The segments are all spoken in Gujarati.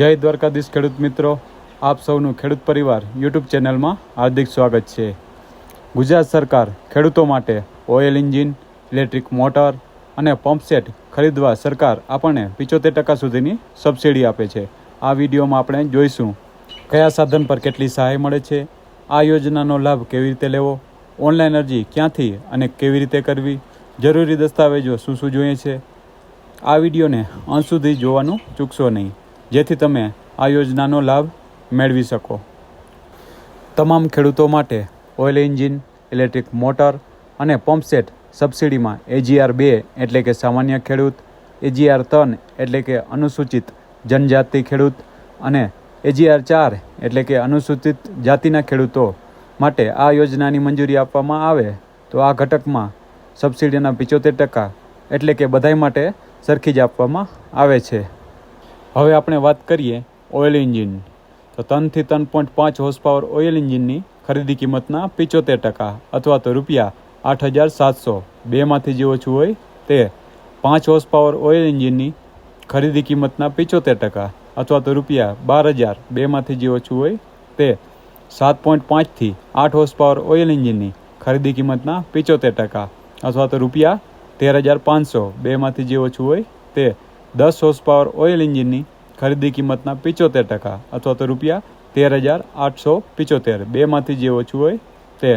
જય દ્વારકાધીશ ખેડૂત મિત્રો. આપ સૌનું ખેડૂત પરિવાર યુટ્યુબ ચેનલમાં હાર્દિક સ્વાગત છે. ગુજરાત સરકાર ખેડૂતો માટે ઓઇલ એન્જિન, ઇલેક્ટ્રિક મોટર અને પંપસેટ ખરીદવા સરકાર આપણને પિચોતેર ટકા સુધીની સબસિડી આપે છે. આ વિડીયોમાં આપણે જોઈશું કયા સાધન પર કેટલી સહાય મળે છે, આ યોજનાનો લાભ કેવી રીતે લેવો, ઓનલાઈન અરજી ક્યાંથી અને કેવી રીતે કરવી, જરૂરી દસ્તાવેજો શું શું જોઈએ છે, આ વિડીયોને અંત સુધી જોવાનું ચૂકશો નહીં. જેથી તમે આ યોજનાનો લાભ મેળવી શકો. તમામ ખેડૂતો માટે ઓઇલ એન્જિન, ઇલેક્ટ્રિક મોટર અને પંપસેટ સબસિડીમાં એજીઆર બે એટલે કે સામાન્ય ખેડૂત એજીઆર ત્રણ એટલે કે અનુસૂચિત જનજાતિ ખેડૂત અને એજીઆર ચાર એટલે કે અનુસૂચિત જાતિના ખેડૂતો માટે આ યોજનાની મંજૂરી આપવામાં આવે તો આ ઘટકમાં સબસિડીના પિચોતેર ટકા એટલે કે બધાય માટે સરખી જ આપવામાં આવે છે. હવે આપણે વાત કરીએ ઓઇલ એન્જિન. તો ત્રણથી ત્રણ પોઈન્ટ પાંચ હોર્સ પાવર ઓઇલ એન્જિનની ખરીદી કિંમતના પિચોતેર ટકા અથવા તો રૂપિયા આઠ હજાર સાતસો. બેમાંથી જે ઓછું હોય તે પાંચ હોર્સ પાવર ઓઇલ એન્જિનની ખરીદી કિંમતના પિચોતેર ટકા અથવા તો રૂપિયા બાર હજાર. બેમાંથી જે ઓછું હોય તે સાત પોઈન્ટ પાંચથી આઠ હોર્સ પાવર ઓઇલ એન્જિનની ખરીદી કિંમતના પિચોતેર ટકા અથવા તો રૂપિયા તેર હજાર પાંચસો. બેમાંથી જે ઓછું હોય તે દસ હોર્સ પાવર ઓઇલ એન્જિનની ખરીદી કિંમતના પિચોતેર ટકા અથવા તો રૂપિયા તેર હજાર આઠસો પિચોતેર. બેમાંથી જે ઓછું હોય તે.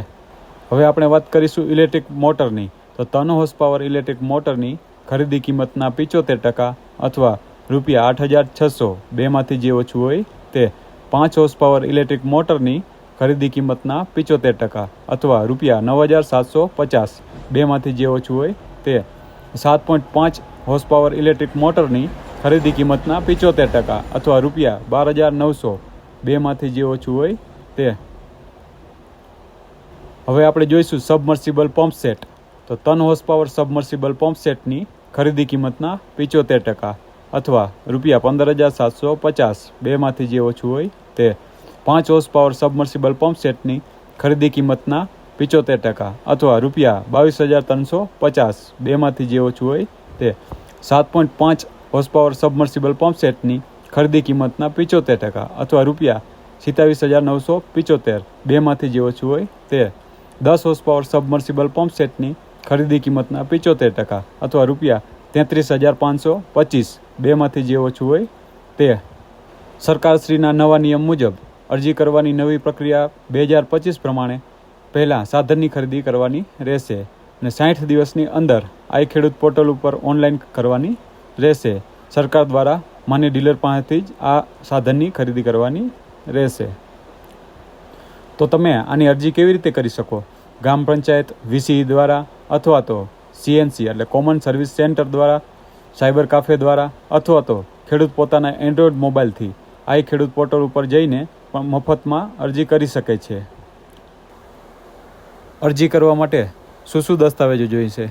હવે આપણે વાત કરીશું ઇલેક્ટ્રિક મોટરની તો ત્રણ હોર્સ પાવર ઇલેક્ટ્રિક મોટરની ખરીદી કિંમતના પિચોતેર ટકા અથવા રૂપિયા આઠ હજાર છસો. બેમાંથી જે ઓછું હોય તે. પાંચ હોર્સ પાવર ઇલેક્ટ્રિક મોટરની ખરીદી કિંમતના પિચોતેર ટકા અથવા રૂપિયા નવ હજાર સાતસો પચાસ. બેમાંથી જે ઓછું હોય તે. સાત પોઈન્ટ પાંચ હોર્સ પાવર ઇલેક્ટ્રિક મોટરની ખરીદી કિંમતના પિચોતેર ટકા અથવા રૂપિયા બાર હજાર નવસો બેમાંથી જે ઓછું હોય તે. હવે આપણે જોઈશું સબમર્સિબલ પંપ સેટ તો ત્રણ હોર્સ પાવર સબમર્સિબલ પંપ સેટની ખરીદી કિંમતના પિચોતેર ટકા અથવા રૂપિયા પંદર હજાર સાતસો પચાસ બેમાંથી જે ઓછું હોય તે. પાંચ હોર્સ પાવર સબમર્સિબલ પંપ સેટની ખરીદી કિંમતના પિચોતેર ટકા અથવા રૂપિયા બાવીસ હજાર ત્રણસો પચાસ. બેમાંથી જે ઓછું હોય તે સાત પોઈન્ટ પાંચ હોર્સ પાવર સબમર્સિબલ પંપ સેટની ખરીદી કિંમતના પિચોતેર ટકા અથવા રૂપિયા સિત્તાવીસ હજાર નવસો પિચોતેર. બેમાંથી જે ઓછું હોય તે દસ હોર્સ પાવર સબમર્સિબલ પંપ સેટની ખરીદી કિંમતના પિચોતેર ટકા અથવા રૂપિયા તેત્રીસ હજાર પાંચસો પચીસ. બેમાંથી જે ઓછું હોય તે સરકારશ્રીના નવા નિયમ મુજબ અરજી કરવાની નવી પ્રક્રિયા બે હજાર પચીસ પ્રમાણે પહેલાં સાધનની ખરીદી કરવાની રહેશે અને સાઠ દિવસની અંદર આઈ ખેડૂત પોર્ટલ ઉપર ઓનલાઈન કરવાની રહેશે. સરકાર દ્વારા માન્ય ડીલર પાસેથી જ આ સાધનની ખરીદી કરવાની રહેશે. તો તમે આની અરજી કેવી રીતે કરી શકો? ગ્રામ પંચાયત વીસી દ્વારા અથવા તો સીએનસી એટલે કોમન સર્વિસ સેન્ટર દ્વારા, સાયબર કાફે દ્વારા અથવા તો ખેડૂત પોતાના એન્ડ્રોઈડ મોબાઈલથી આઈ ખેડૂત પોર્ટલ ઉપર જઈને પણ મફતમાં અરજી કરી શકે છે. અરજી કરવા માટે શું શું દસ્તાવેજો જોઈશે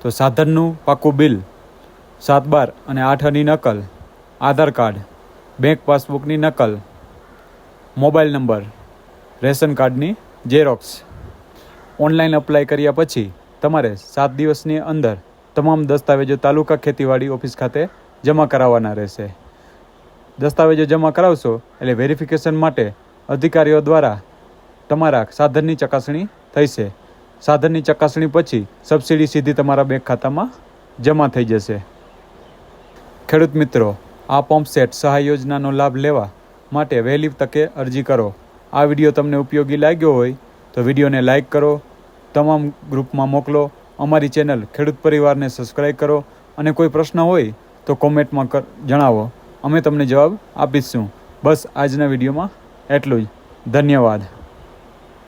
તો સાધનનું પાકું બિલ, સાત બાર અને આઠ આની નકલ, આધાર કાર્ડ બેંક પાસબુકની નકલ, મોબાઈલ નંબર, રેશન કાર્ડની ઝેરોક્સ ઓનલાઈન અપ્લાય કર્યા પછી તમારે સાત દિવસની અંદર તમામ દસ્તાવેજો તાલુકા ખેતીવાડી ઓફિસ ખાતે જમા કરાવવાના રહેશે. દસ્તાવેજો જમા કરાવશો એટલે વેરિફિકેશન માટે અધિકારીઓ દ્વારા તમારા સાધનની ચકાસણી થશે સાધનની ચકાસણી પછી સબસિડી સીધી તમારા બેંક ખાતામાં જમા થઈ જશે. ખેડૂત મિત્રો, આ પંપ સેટ સહાય યોજનાનો લાભ લેવા માટે વહેલી તકે અરજી કરો. આ વીડિયો તમને ઉપયોગી લાગ્યો હોય તો વિડીયોને લાઇક કરો, તમામ ગ્રુપમાં મોકલો, અમારી ચેનલ ખેડૂત પરિવારને સબસ્ક્રાઈબ કરો અને કોઈ પ્રશ્ન હોય તો કોમેન્ટમાં જણાવો. અમે તમને જવાબ આપીશું. બસ આજના વિડીયોમાં એટલું જ. ધન્યવાદ.